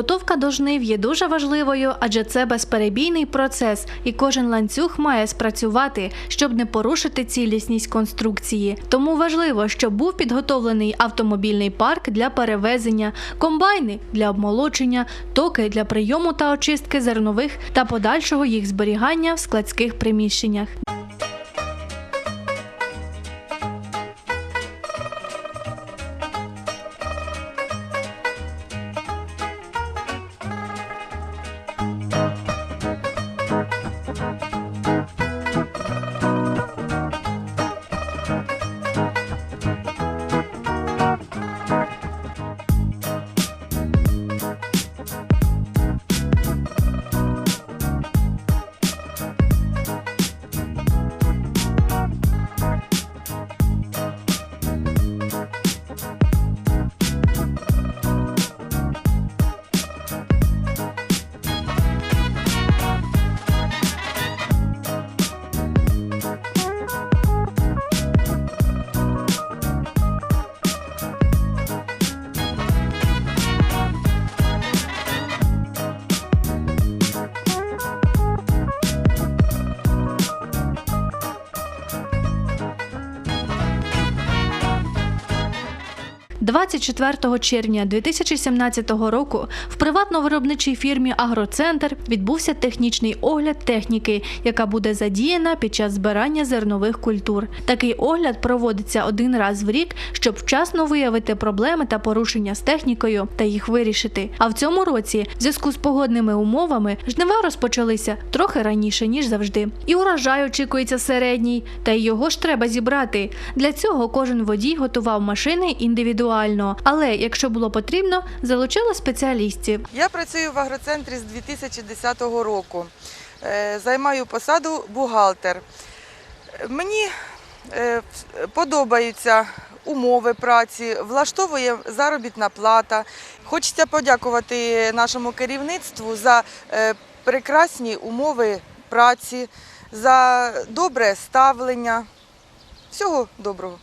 Підготовка до жнив є дуже важливою, адже це безперебійний процес, і кожен ланцюг має спрацювати, щоб не порушити цілісність конструкції. Тому важливо, щоб був підготовлений автомобільний парк для перевезення, комбайни для обмолочення, токи для прийому та очистки зернових та подальшого їх зберігання в складських приміщеннях. – 24 червня 2017 року в приватно-виробничій фірмі Агроцентр відбувся технічний огляд техніки, яка буде задіяна під час збирання зернових культур. Такий огляд проводиться один раз в рік, щоб вчасно виявити проблеми та порушення з технікою та їх вирішити. А в цьому році, в зв'язку з погодними умовами, жнива розпочалися трохи раніше ніж завжди. І урожай очікується середній, та й його ж треба зібрати. Для цього кожен водій готував машини індивідуально, але якщо було потрібно, залучили спеціалістів. Я працюю в агроцентрі з 2010 року. Е, Займаю посаду бухгалтер. Мені е, подобаються умови праці, влаштовує заробітна плата. Хочеться подякувати нашому керівництву за е, прекрасні умови праці, за добре ставлення. Всього доброго.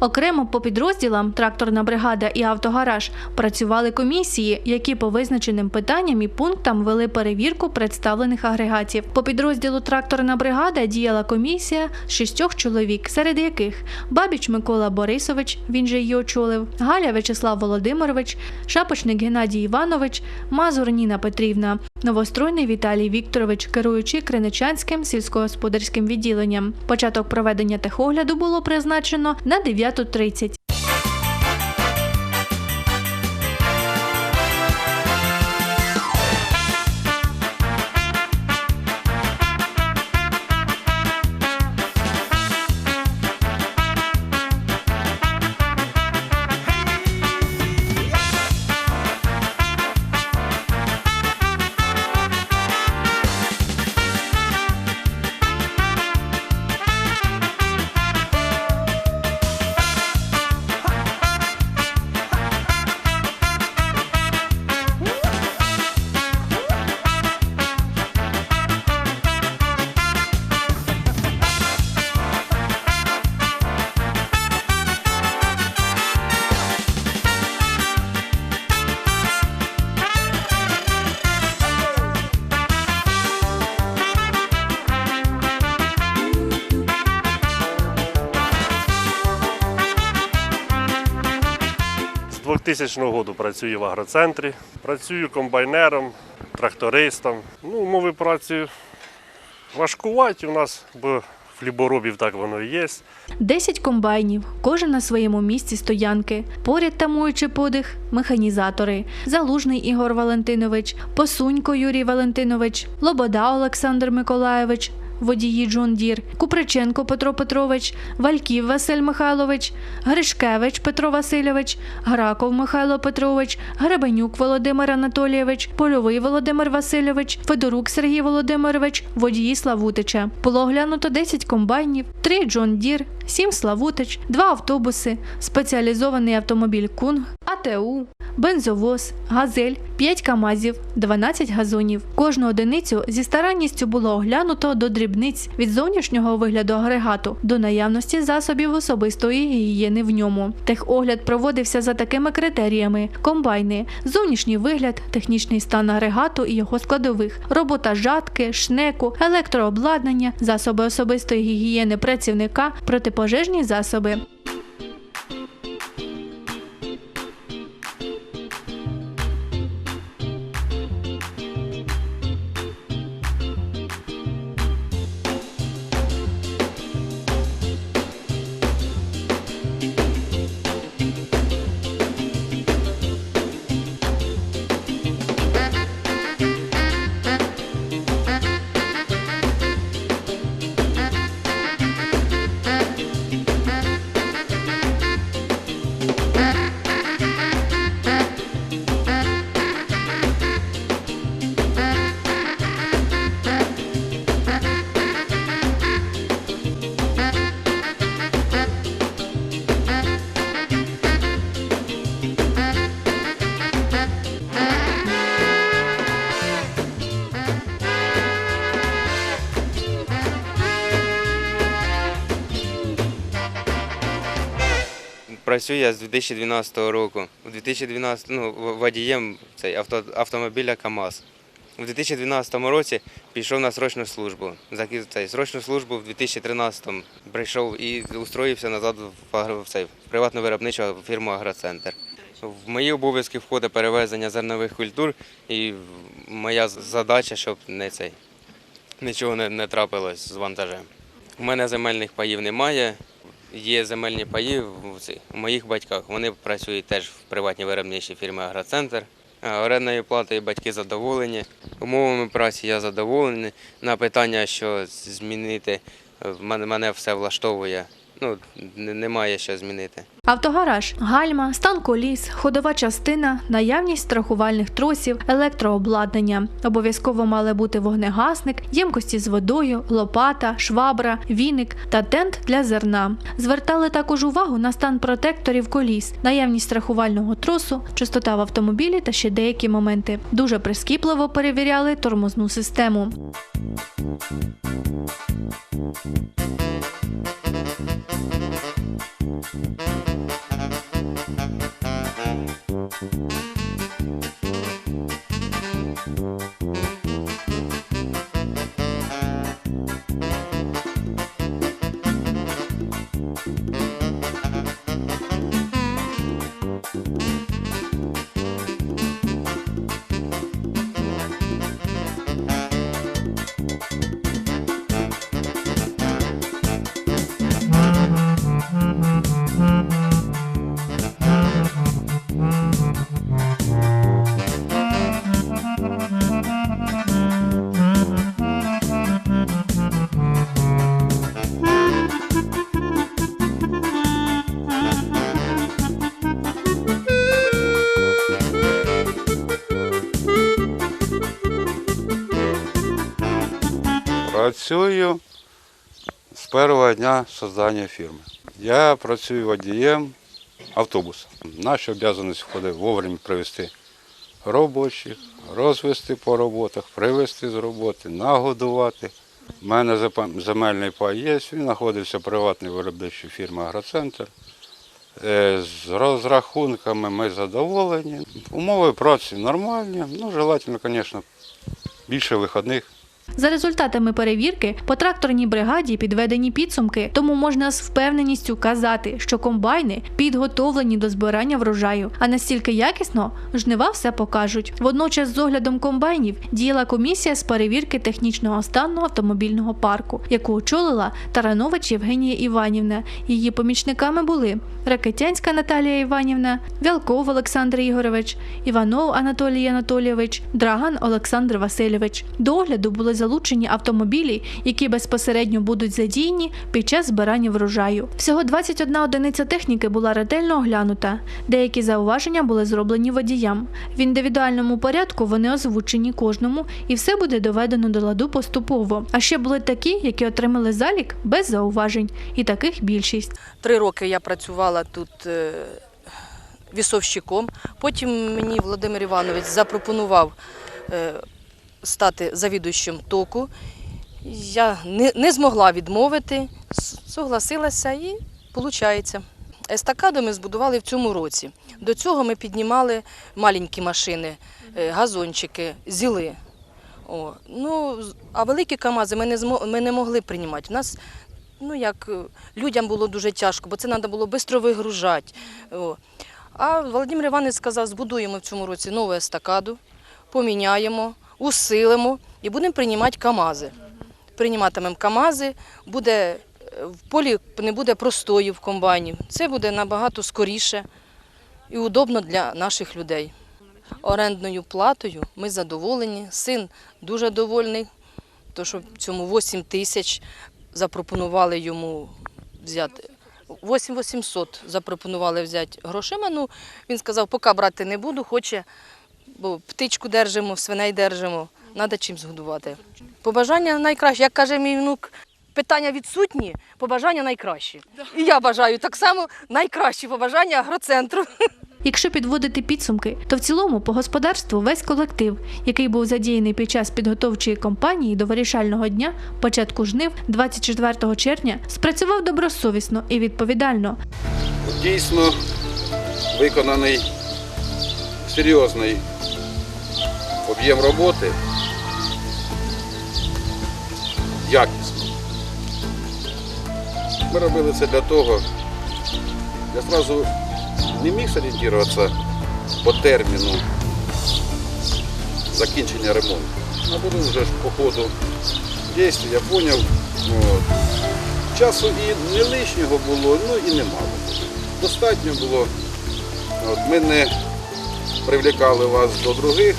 Окремо по підрозділам тракторна бригада і автогараж працювали комісії, які по визначеним питанням і пунктам вели перевірку представлених агрегатів. По підрозділу тракторна бригада діяла комісія з шістьох чоловік, серед яких Бабіч Микола Борисович, він же її очолив, Галя Вячеслав Володимирович, Шапочник Геннадій Іванович, Мазур Ніна Петрівна, Новостройний Віталій Вікторович, керуючи Криничанським сільськогосподарським відділенням. Початок проведення техогляду було призначено на 9.30. 2000 року працюю в агроцентрі, працюю комбайнером, трактористом. Ну, умови праці важкуваті у нас, бо хліборобів так воно і є. 10 комбайнів, кожен на своєму місці стоянки. Поряд тамуючи подих, механізатори. Залужний Ігор Валентинович, Посунько Юрій Валентинович, Лобода Олександр Миколаєвич, водії Джон Дір, Куприченко Петро Петрович, Вальків Василь Михайлович, Гришкевич Петро Васильович, Граков Михайло Петрович, Гребенюк Володимир Анатолійович, Польовий Володимир Васильович, Федорук Сергій Володимирович, водії Славутича. Було оглянуто 10 комбайнів, 3 Джон Дір, 7 Славутич, 2 автобуси, спеціалізований автомобіль Кунг, АТУ, бензовоз, газель, 5 камазів, 12 газонів. Кожну одиницю зі старанністю було оглянуто до дрібниць від зовнішнього вигляду агрегату до наявності засобів особистої гігієни в ньому. Техогляд проводився за такими критеріями: комбайни, зовнішній вигляд, технічний стан агрегату і його складових, робота жатки, шнеку, електрообладнання, засоби особистої гігієни працівника, протипожежні засоби. Працюю я з 2012 року. У 2012 ну, водієм цей авто, автомобіля КАМАЗ. У 2012 році пішов на срочну службу. Закіз цей срочну службу в 2013 прийшов і устроївся назад в, цей приватну виробничу фірму Агроцентр. В мої обов'язки входить перевезення зернових культур, і моя задача, щоб не цей нічого не, не трапилось з вантажем. У мене земельних паїв немає. Є земельні паї у моїх батьках. Вони працюють теж в приватній виробничій фірмі Агроцентр. Орендною платою батьки задоволені. Умовами праці я задоволений. На питання, що змінити, мене все влаштовує. Ну, немає що змінити. Автогараж, гальма, стан коліс, ходова частина, наявність страхувальних тросів, електрообладнання. Обов'язково мали бути вогнегасник, ємкості з водою, лопата, швабра, віник та тент для зерна. Звертали також увагу на стан протекторів коліс, наявність страхувального тросу, чистота в автомобілі та ще деякі моменти. Дуже прискіпливо перевіряли тормозну систему. Працюю з першого дня створення фірми. Я працюю водієм автобуса. Наші обов'язаності входить вовремя привезти робочих, розвести по роботах, привезти з роботи, нагодувати. У мене земельний пай є, він знаходився в приватній виробничій фірмі Агроцентр. Е, З розрахунками ми задоволені. Умови праці нормальні, ну, желательно, звісно, більше вихідних. За результатами перевірки по тракторній бригаді підведені підсумки, тому можна з впевненістю казати, що комбайни підготовлені до збирання врожаю, а настільки якісно жнива все покажуть. Водночас, з оглядом комбайнів діяла комісія з перевірки технічного стану автомобільного парку, яку очолила Таранович Євгенія Іванівна. Її помічниками були Ракетянська Наталія Іванівна, Вялков Олександр Ігорович, Іванов Анатолій Анатолійович, Драган Олександр Васильович. До огляду були залучені автомобілі, які безпосередньо будуть задіяні під час збирання врожаю. Всього 21 одиниця техніки була ретельно оглянута. Деякі зауваження були зроблені водіям. В індивідуальному порядку вони озвучені кожному, і все буде доведено до ладу поступово. А ще були такі, які отримали залік без зауважень, і таких більшість. Три роки я працювала тут е, вісовщиком. Потім мені Володимир Іванович запропонував е, стати завідуючим току. Я не, не змогла відмовити, согласилася і виходить. Естакаду ми збудували в цьому році. До цього ми піднімали маленькі машини, е, газончики, зіли. О, ну, а великі КАМАЗи ми не, змо, ми не могли приймати. У нас ну, як, е, людям було дуже тяжко, бо це треба було швидко вигружати. О. А Володимир Іванович сказав, збудуємо в цьому році нову естакаду, поміняємо, усилимо і будемо приймати КАМАЗи. Прийматимемо КАМАЗи, буде, е, в полі не буде простою в комбайні. Це буде набагато скоріше і удобно для наших людей. Орендною платою ми задоволені. Син дуже довольний, то що цьому 8 тисяч запропонували йому взяти. 8 800 запропонували взяти грошима. Ну, він сказав, поки брати не буду, хоче, бо птичку держимо, свиней держимо, треба чим згодувати. Побажання найкраще, як каже мій внук, питання відсутні, побажання найкращі. І я бажаю так само найкращі побажання агроцентру. Якщо підводити підсумки, то в цілому по господарству весь колектив, який був задіяний під час підготовчої кампанії до вирішального дня початку жнив 24 червня, спрацював добросовісно і відповідально. Дійсно виконаний серйозний об'єм роботи, якісно. Ми робили це для того, я одразу не міг зорієнтуватися по терміну закінчення ремонту. А потім вже по ходу дій я зрозумів, от, часу і не лишнього було, ну і немало. Достатньо було. От, ми не привлікали вас до других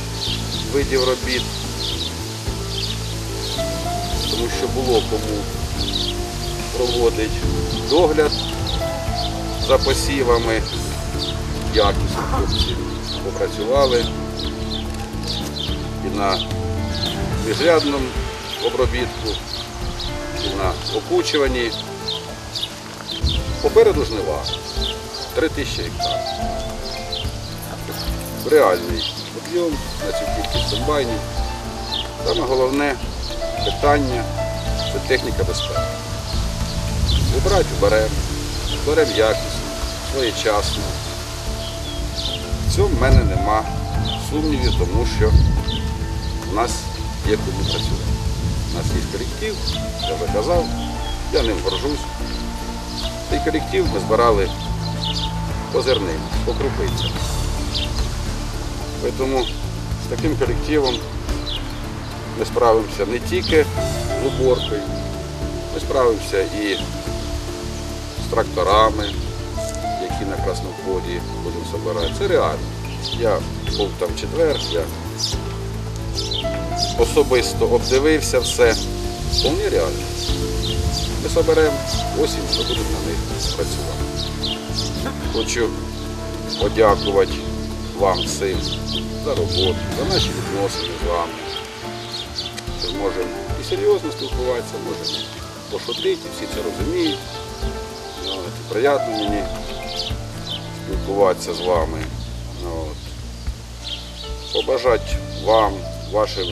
видів робіт, тому що було кому проводити догляд за посівами, якісно хлопці попрацювали і на міжрядному обробітку, і на окучуванні. Попереду жнива 3 тисячі гектарів. Реальний об'єм на цю кількість комбайнів. Саме головне питання це техніка безпеки. Убрати беремо, беремо якісно, своєчасно. В цьому в мене нема сумнівів, тому що у нас є кому працювати. У нас є колектив, я вже я ним горжусь. Цей колектив ми збирали по зерним, по крупицям. Тому з таким колективом ми справимося не тільки з уборкою, ми справимося і з тракторами, які на Краснополі будемо збирати. Це реально. Я був там четвер, я особисто обдивився все. Вполне реально. Ми соберемо осінь, ми будемо на них працювати. Хочу подякувати вам всім за роботу, за наші відносини з вами. Що зможемо і серйозно спілкуватися, можемо пошутити, всі це розуміють. Ну, от, Приємно мені спілкуватися з вами. Ну, от. Побажати вам, вашим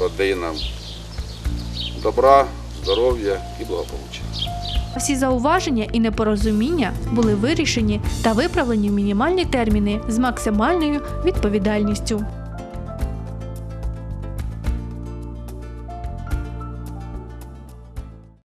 родинам добра, здоров'я і благополуччя. Всі зауваження і непорозуміння були вирішені та виправлені в мінімальні терміни з максимальною відповідальністю.